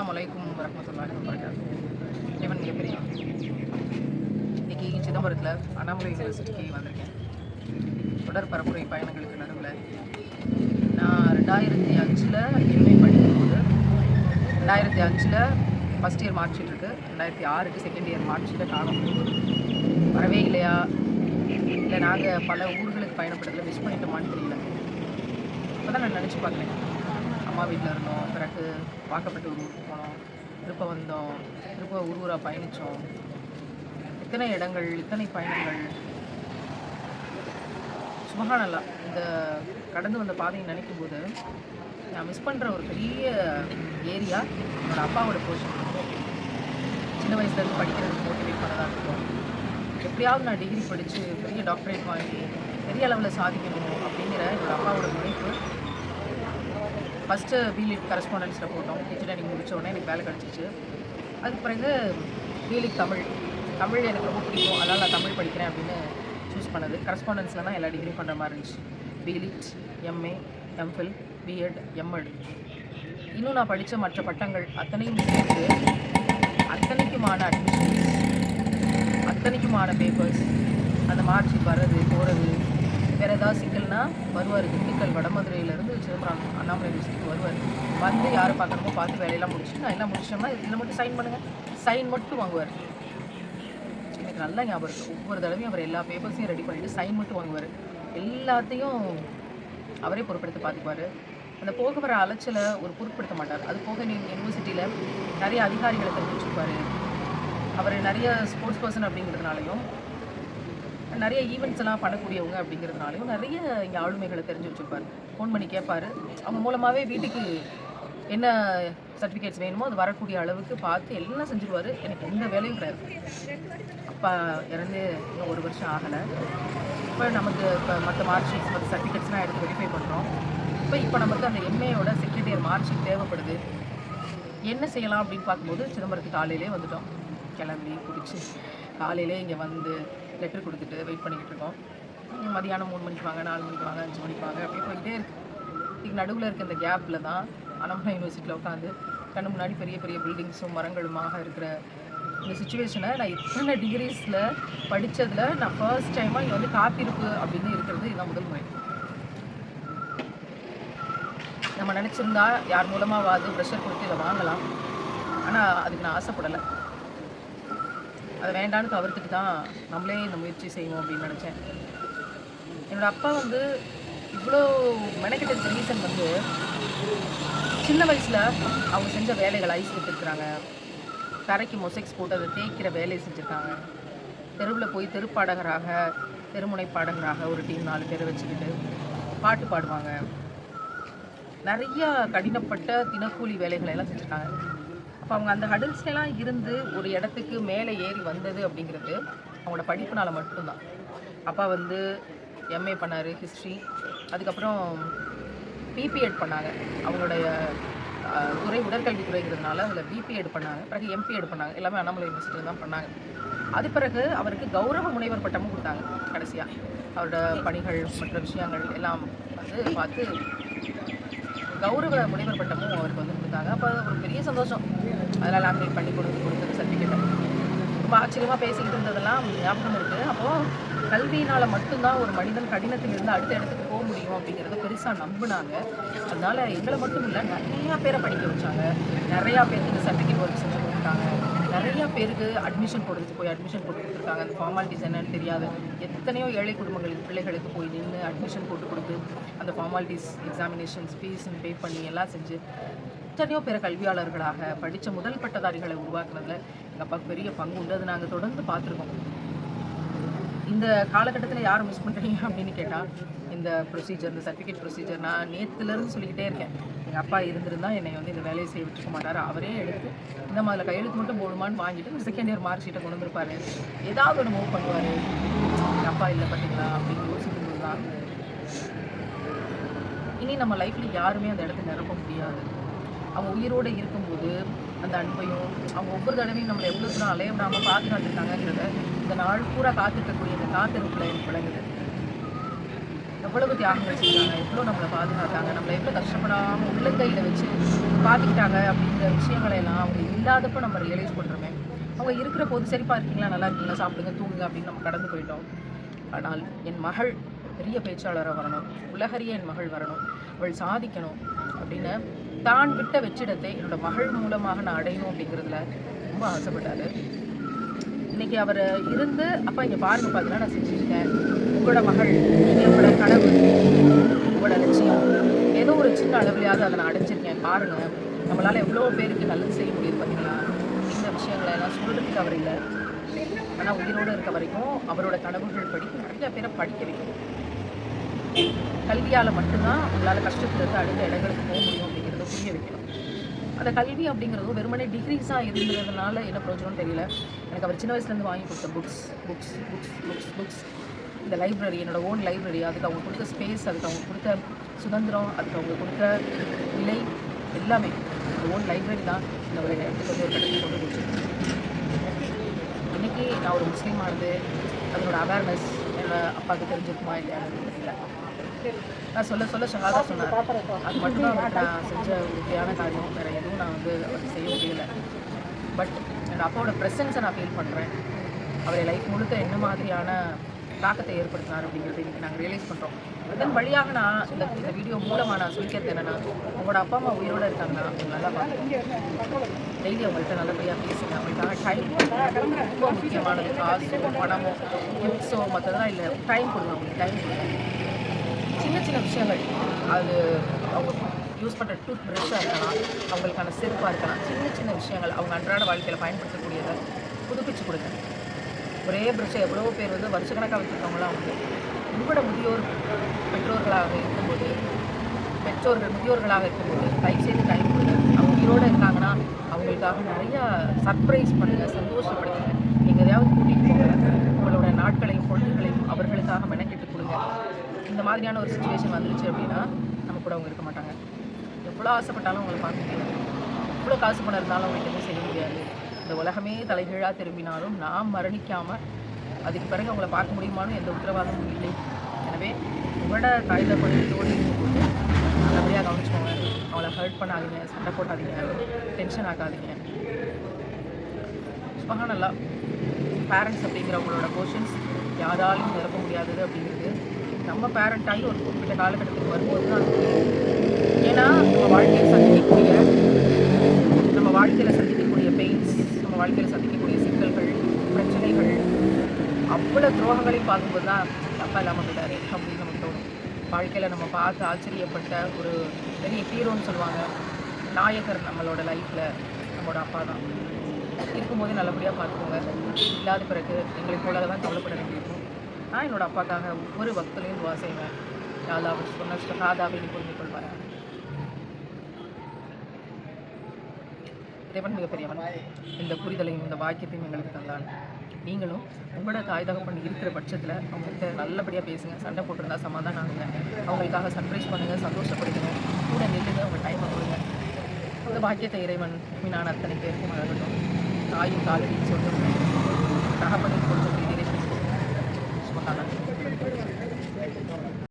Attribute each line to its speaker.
Speaker 1: அஸ்ஸலாமு அலைக்கும் வரமத்துல்லாஹி வபரகாத்து இவன் மிகப்பெரிய இன்னைக்கு சிதம்பரத்தில் அண்ணாமலை யூனிவர்சிட்டிக்கு வந்திருக்கேன். தொடர் பரப்புரை பயணங்களுக்கு நடுவில் நான் ரெண்டாயிரத்தி அஞ்சில் எம்ஏ படிக்கும்போது ரெண்டாயிரத்தி அஞ்சில் ஃபஸ்ட் இயர் மார்க் ஷீட் இருக்குது ரெண்டாயிரத்தி ஆறுக்கு செகண்ட் இயர் மார்க் ஷீட்டை காணும். வரவே இல்லையா? இல்லை நாங்கள் பல ஊர்களுக்கு பயணப்பட்டதில் மிஸ் பண்ணிட்டோமான்னு தெரியல. அப்போ தான் நான் நினச்சி பார்க்குறேன். அம்மா வீட்டில் இருந்தோம். பிறகு வாக்கப்பட்டு ஊருக்கு போனோம். திருப்ப வந்தோம். திருப்ப ஊர் ஊராக பயணித்தோம் இத்தனை இடங்கள் இத்தனை பயணங்கள். சுபஹானல்லா இந்த கடந்து வந்த பாதையை நினைக்கும் போது நான் மிஸ் பண்ணுற ஒரு பெரிய ஏரியா என்னோடய அப்பாவோட போர்ஷன் சின்ன வயசுலேருந்து படிக்கிறதுக்கு மோட்டிவேட் பண்ணதாக இருக்கும் எப்படியாவது நான் டிகிரி படித்து பெரிய டாக்டரேட் வாங்கி பெரிய அளவில் சாதிக்கணும் அப்படிங்கிற என்னோடய அப்பாவோட முனைப்பு ஃபஸ்ட்டு பிலிட் கரஸ்பாண்டன்ஸில் போட்டோம். இன்ஜினியரிங் முடித்தோடனே உடனே எனக்கு வேலை கிடச்சிச்சு. அதுக்கு பிறகு பிலிட் தமிழ். தமிழ் எனக்கு ரொம்ப பிடிக்கும். அதனால் நான் தமிழ் படிக்கிறேன் அப்படின்னு சூஸ் பண்ணது. கரஸ்பாண்டன்ஸில் தான் எல்லா டிகிரியும் பண்ணுற மாதிரி இருந்துச்சு. BLitt MA MPhil BEd MEd இன்னும் நான் படித்த மற்ற பட்டங்கள் அத்தனையும் சேர்த்து அத்தனைக்குமான அட்மிஷன் அத்தனைக்குமான பேப்பர்ஸ் அந்த மார்க் வர்றது போகிறது வேறு ஏதாவது சிக்கல்னா வருவார். திண்டுக்கல் வடமதுரையிலேருந்து சிதம்பரம் அண்ணாமலை யூனிவர்சிட்டிக்கு வருவார். வந்து யாரை பார்க்குறமோ பார்த்து வேலையெல்லாம் முடிச்சுட்டு நான் எல்லாம் முடிச்சோம்னா இதில் மட்டும் சைன் பண்ணுங்கள் சைன் மட்டும் வாங்குவார். எனக்கு நல்லா ஞாபகம் இருக்குது ஒவ்வொரு தடவையும் அவர் எல்லா பேப்பர்ஸையும் ரெடி பண்ணிவிட்டு சைன் மட்டும் வாங்குவார். எல்லாத்தையும் அவரே பொறுப்பெடுத்து பார்த்துக்குவார். அந்த போக வர அலைச்சலை ஒரு பொருட்படுத்த மாட்டார். அது போக நீங்கள் யூனிவர்சிட்டியில் நிறைய அதிகாரிகளை தெரிஞ்சு வச்சுருப்பாரு அவர் நிறைய ஸ்போர்ட்ஸ் பர்சன் அப்படிங்கிறதுனாலையும் நிறைய ஈவெண்ட்ஸ் எல்லாம் பண்ணக்கூடியவங்க அப்படிங்கிறதுனாலையும் நிறைய இங்கே ஆளுமைகளை தெரிஞ்சு வச்சுருப்பார். ஃபோன் பண்ணி கேட்பார் அவங்க மூலமாகவே வீட்டுக்கு என்ன சர்டிஃபிகேட்ஸ் வேணுமோ அது வரக்கூடிய அளவுக்கு பார்த்து எல்லாம் செஞ்சுருவார். எனக்கு எந்த வேலையும் கிடையாது. அப்பா இறந்து இன்னும் ஒரு வருஷம் ஆகலை. இப்போ நமக்கு இப்போ மற்ற மார்க் ஷீட்ஸ் மற்ற சர்டிஃபிகேட்ஸ்லாம் எடுத்து வெரிஃபை பண்ணுறோம் இப்போ இப்போ நமக்கு அந்த எம்ஏயோட செக்ரட்டரியர் மார்க் ஷீட் தேவைப்படுது. என்ன செய்யலாம் அப்படின்னு பார்க்கும்போது சிதம்பரத்துக்கு காலையிலே வந்துட்டோம். கிளம்பி குடிச்சு காலையிலே இங்கே வந்து லெட்டர் கொடுத்துட்டு வெயிட் பண்ணிக்கிட்டு இருக்கோம். மதியானம் மூணு மணிக்கு வாங்க நாலு மணிக்கு வாங்க அஞ்சு மணிக்கு வாங்க அப்படியே போயிட்டே இருக்கு. இதுக்கு நடுவில் இருக்க இந்த கேப்பில் தான் அனம்பா யூனிவர்சிட்டியில் உட்காந்து கண்ணு முன்னாடி பெரிய பெரிய பில்டிங்ஸும் மரங்களுமாக இருக்கிற இந்த சுச்சுவேஷனை நான் இத்தனை டிகிரிஸில் படித்ததில் நான் ஃபர்ஸ்ட் டைமாக இங்கே வந்து காத்திருப்பு அப்படின்னு இருக்கிறது இதுதான் முதல் முறை. நம்ம நினச்சிருந்தா யார் மூலமாவது ப்ரெஷர் கொடுத்து இதை வாங்கலாம். ஆனால் அதுக்கு நான் ஆசைப்படலை. அதை வேண்டான்னு தவிர்த்துட்டு தான் நம்மளே இந்த முயற்சி செய்வோம் அப்படின்னு நினச்சேன். என்னோடய அப்பா வந்து இவ்வளோ மெனக்கெட்டதுக்கு ரீசன் வந்து சின்ன வயசில் அவங்க செஞ்ச வேலைகள் ஐஸ் விட்டுருக்குறாங்க தரைக்கு மொசைக்ஸ் போட்டு அதை தேய்க்கிற வேலையை செஞ்சுருக்காங்க. தெருவில் போய் தெருப்பாடகராக தெருமுனை பாடகராக ஒரு டீம் நாலு பேரை வச்சுக்கிட்டு பாட்டு பாடுவாங்க. நிறையா கடினப்பட்ட தினக்கூலி வேலைகளை எல்லாம் செஞ்சுருக்காங்க. அப்போ அவங்க அந்த ஹடில்ஸ்லாம் இருந்து ஒரு இடத்துக்கு மேலே ஏறி வந்தது அப்படிங்கிறது அவங்களோட படிப்புனால் மட்டும்தான். அப்பா வந்து எம்ஏ பண்ணார் ஹிஸ்ட்ரி அதுக்கப்புறம் பிபிஎட் பண்ணாங்க. அவங்களுடைய துறை உடற்கல்வி துறைங்கிறதுனால அதில் பிபிஎட் பண்ணாங்க. பிறகு எம்பிஎட் பண்ணாங்க. எல்லாமே அண்ணாமலை யூனிவர்சிட்டியில் தான் பண்ணாங்க. அது பிறகு அவருக்கு கௌரவ முனைவர் பட்டமும் கொடுத்தாங்க கடைசியாக அவரோட பணிகள் மற்ற விஷயங்கள் எல்லாம் வந்து பார்த்து கௌரவ முனைவர் பட்டமும் அவருக்கு வந்து கொடுத்தாங்க அப்போ ஒரு பெரிய சந்தோஷம். அதெல்லாம் லேமினேட் பண்ணி கொடுத்து கொடுத்தது சர்டிஃபிகேட்டை ரொம்ப ஆச்சரியமாக பேசிக்கிட்டு இருந்ததெல்லாம் ஞாபகம் இருக்குது அப்போது கல்வியினால் மட்டும்தான் ஒரு மனிதன் கடினத்திலிருந்து அடுத்த இடத்துக்கு போக முடியும் அப்படிங்கிறத பெருசாக நம்பினாங்க. அதனால் எங்களை மட்டும் இல்லை நிறையா பேரை படிக்க வச்சாங்க. நிறையா பேருக்கு சர்டிஃபிகேட் ஒர்க் செஞ்சு கொடுத்தாங்க. நிறையா பேருக்கு அட்மிஷன் போடுறதுக்கு போய் அட்மிஷன் போட்டு கொடுத்துருக்காங்க அந்த ஃபார்மாலிட்டிஸ் என்னன்னு தெரியாது. எத்தனையோ ஏழை குடும்பங்களுக்கு பிள்ளைகளுக்கு போய் நின்று அட்மிஷன் போட்டு கொடுத்து அந்த ஃபார்மாலிட்டிஸ் எக்ஸாமினேஷன்ஸ் ஃபீஸ் பே பண்ணி எல்லாம் செஞ்சு எத்தனையோ பேர் கல்வியாளர்களாக படித்த முதல் பட்டதாரிகளை உருவாக்குறதுல எங்கள் அப்பாவுக்கு பெரிய பங்கு உண்டு. அது நாங்கள் தொடர்ந்து பார்த்துருக்கோம். இந்த காலகட்டத்தில் யார் மிஸ் பண்ணுறீங்க அப்படின்னு கேட்டால் இந்த ப்ரொசீஜர் இந்த சர்டிஃபிகேட் ப்ரொசீஜர் நான் நேற்றுலேருந்து சொல்லிக்கிட்டே இருக்கேன். எங்கள் அப்பா இருந்திருந்தால் என்னை வந்து இந்த வேலையை செய்ய விட்டுருக்க மாட்டார். அவரே எடுத்து இந்த மாதிரி கையெழுத்து மட்டும் போடுமான்னு வாங்கிட்டு செகண்ட் இயர் மார்க் ஷீட்டை கொண்டு வந்திருப்பார். ஏதாவது ஒன்று மூவ் பண்ணுவார். எங்கள் அப்பா இல்லை பார்த்தீங்களா அப்படின்னு யோசிக்கும்போது தான் இனி நம்ம லைஃப்பில் யாருமே அந்த இடத்த நிரப்ப முடியாது. அவங்க உயிரோடு இருக்கும்போது அந்த அன்பையும் அவங்க ஒவ்வொரு தடவையும் நம்மளை எவ்வளோ தூரம் அலைய விடாமல் பாதுகாத்துருக்காங்கிறத இந்த நாள் பூரா காத்திருக்கக்கூடிய இந்த காத்திருப்பில் எனக்கு விளங்குது. எவ்வளவு தியாகங்கள் செஞ்சாங்க எவ்வளோ நம்மளை பாதுகாத்தாங்க நம்மளை எவ்வளோ கஷ்டப்படாமல் உள்ளங்கையில் வச்சு பார்த்துக்கிட்டாங்க அப்படிங்கிற விஷயங்களை எல்லாம் அவங்க இல்லாதப்போ நம்ம ரியலைஸ் பண்ணுறோமே அவங்க இருக்கிற போது சரிப்பா இருக்கீங்களா? நல்லா இருக்கீங்களா? சாப்பிடுங்க தூங்குங்க அப்படின்னு நம்ம கடந்து போயிட்டோம். ஆனால் என் மகள் பெரிய பேச்சாளராக வரணும். உலகறிய என் மகள் வரணும். அவள் சாதிக்கணும் அப்படின்னு தான் விட்ட வெற்றிடத்தை என்னோட மகள் மூலமாக நான் அடையணும் அப்படிங்கிறதுல ரொம்ப ஆசைப்பட்டாரு. இன்னைக்கு அவர் இருந்து அப்பா இங்கே பாருங்க பார்த்தீங்கன்னா நான் செஞ்சுருக்கேன். உங்களோட மகள் நீங்கள் உங்களோட கனவு உங்களோட லட்சியம் ஏதோ ஒரு சின்ன அளவுலையாவது அதை நான் அடைஞ்சிருக்கேன். பாருங்க நம்மளால் எவ்வளோ பேருக்கு நல்லது செய்ய முடியுது பார்த்தீங்களா இந்த விஷயங்களை எல்லாம் சொல்கிறதுக்கு அவர் இல்லை. ஆனால் உயிரோடு இருக்க வரைக்கும் அவரோட கனவுகள் படி நிறைய பேரை படிக்க வைக்கணும். கல்வியால் மட்டும்தான் உங்களால் கஷ்டத்துலேருந்து அடுத்த இடங்களுக்கு போக முடியும் அப்படிங்கிறத வைக்கணும். அந்த கல்வி அப்படிங்கிறதும் வெறுமனே டிகிரிஸாக இருந்ததுனால என்ன பிரயோஜனம் தெரியல. எனக்கு அவர் சின்ன வயசுலேருந்து வாங்கி கொடுத்த books books books books books இந்த லைப்ரரி என்னோடய ஓன் லைப்ரரி அதுக்கு அவங்க கொடுத்த ஸ்பேஸ் அதுக்கு அவங்க கொடுத்த சுதந்திரம் அதுக்கு அவங்க கொடுத்த நிலை எல்லாமே இந்த ஓன் லைப்ரரி தான் இந்த ஒரு இடத்துக்கு வந்து ஒரு கட்டத்தில் கொண்டு போச்சு இன்றைக்கி நான் ஒரு முஸ்லீமாக இருந்து அதனோட அவேர்னஸ் என்னோடய அப்பாவுக்கு தெரிஞ்சிருக்குமா இல்லையான்னு தெரியல. நான் சொல்ல சொல்ல ஷஹாதா சொன்னார். அது மட்டும்தான் அவருக்கு நான் செஞ்ச உறுதியான காரியம். வேறு எதுவும் நான் வந்து அவருக்கு செய்ய முடியல. பட் என் அப்பாவோட ப்ரெசன்ஸை நான் ஃபீல் பண்ணுறேன் அவரை லைஃப் முழுக்க என்ன மாதிரியான தாக்கத்தை ஏற்படுத்தினார் அப்படிங்கிறது இன்றைக்கி நாங்கள் ரியலைஸ் பண்ணுறோம் அதன் வழியாக நான் இந்த இந்த வீடியோ மூலமாக நான் சொல்லிக்கிறது என்னென்னா உங்களோட அப்பா அம்மா உயிரோடு இருக்காங்கன்னா அவங்க நல்லா பார்த்துக்கோங்க. டெய்லி அவங்கள்ட்ட நல்லபடியாக பேசுங்க. அவங்களுக்காக டைம் ரொம்ப முக்கியமானது. காசோ பணமோ கிஃப்ட்ஸோ மற்றதெல்லாம் இல்லை. டைம் கொடுங்க அவங்களுக்கு. டைம் கொடுங்க. சின்ன சின்ன விஷயங்கள். அது அவங்க யூஸ் பண்ணுற டூத் ப்ரஷ்ஷாக இருக்கலாம் அவங்களுக்கான செருப்பாக இருக்கலாம் சின்ன சின்ன விஷயங்கள் அவங்க அன்றாட வாழ்க்கையில் பயன்படுத்தக்கூடியதை புதுப்பிச்சு கொடுங்க ஒரே ப்ரஷ்ஷை எவ்வளோ பேர் வந்து வருஷக்கணக்காக வச்சுருக்கவங்களாம் வந்து உங்களோட முதியோர் பெற்றோர்களாக இருக்கும்போது பெற்றோர்கள் முதியோர்களாக இருக்கும்போது தயவு செய்து டைம் கொடுங்க. அவங்க உயிரோடு இருக்காங்கன்னா அவங்களுக்காக நிறையா சர்ப்ரைஸ் பண்ணுங்கள் சந்தோஷப்படுத்துங்க. நீங்கள் எதையாவது கூட்டிகிட்டு போங்க உங்களோட நாட்களையும் பொழுதுகளையும் அவர்களுக்காக மெனக்கெட்டு கொடுங்க இந்த மாதிரியான ஒரு சுச்சுவேஷன் வந்துருச்சு அப்படின்னா நம்ம கூட அவங்க இருக்க மாட்டாங்க. எவ்வளோ ஆசைப்பட்டாலும் அவங்களை பார்க்க முடியாது. எவ்வளோ காசு பணம் இருந்தாலும் அவங்களுக்கு எதுவும் செய்ய முடியாது. இந்த உலகமே தலைகீழாக திரும்பினாலும் நாம் மரணிக்காமல் அதுக்கு பிறகு அவங்கள பார்க்க முடியுமான்னு எந்த உத்தரவாதமும் இல்லை. எனவே உங்களோட தாய் தகவலோடு இருக்கும்போது நல்லபடியாக கவனிச்சுக்கோங்க. அவங்கள ஹர்ட் பண்ணாதீங்க சண்டை போட்டாதீங்க டென்ஷன் ஆக்காதீங்க சுபஹானல்லா பேரண்ட்ஸ் அப்படிங்கிறவங்களோட போர்ஷன்ஸ் யாராலையும் நிரப்ப முடியாதது அப்படிங்கிறது நம்ம பேரண்ட் ஆகி ஒரு குறிப்பிட்ட காலகட்டத்துக்கு வரும்போது தான் ஏன்னா நம்ம வாழ்க்கையில் சந்திக்கக்கூடிய நம்ம வாழ்க்கையில் சந்திக்கக்கூடிய பெயின்ஸ் நம்ம வாழ்க்கையில் சந்திக்கக்கூடிய சிக்கல்கள் பிரச்சனைகள் அவ்வளோ துரோகங்களையும் பார்க்கும்போது தான் அப்பா இல்லாமல் போயிட்டாரு அப்படின்னு நமக்கு தோணும். வாழ்க்கையில் நம்ம பார்த்து ஆச்சரியப்பட்ட ஒரு பெரிய ஹீரோன்னு சொல்லுவாங்க. நாயகர் நம்மளோட லைஃப்பில் நம்மளோட அப்பா தான். இருக்கும்போது நல்லபடியாக பார்த்துக்கோங்க. இல்லாத பிறகு எங்களுக்கு போல தான் கவலைப்பட வேண்டியிருக்கும் நான் என்னோட அப்பாக்காக ஒவ்வொரு பக்தலையும் துவா செய்வேன். யாதா அவர் சொன்ன ஷஹாதாவை புரிந்து கொள்வார் இறைவன் மிகப்பெரியவன். இந்த புரிதலையும் இந்த வாக்கியத்தையும் எங்களுக்கு தந்தான். நீங்களும் உங்களோட தாய் தகப்பன் இருக்கிற பட்சத்தில் அவங்கள்ட்ட நல்லபடியாக பேசுங்க சண்டை போட்டிருந்தா சமாதானம் ஆகுங்க. அவங்களுக்காக சர்ப்ரைஸ் பண்ணுங்கள் சந்தோஷப்படுத்துங்க. கூட நில்லுங்க உங்கள் டைமை கொடுங்க. இந்த பாக்கியத்தை இறைவன் மீனான அத்தனை பேருக்கும் வழங்கட்டும் தாயும் காலடியும் சொல்லும். தகப்பனின் கொடுத்த இறைவன் சுமக்கான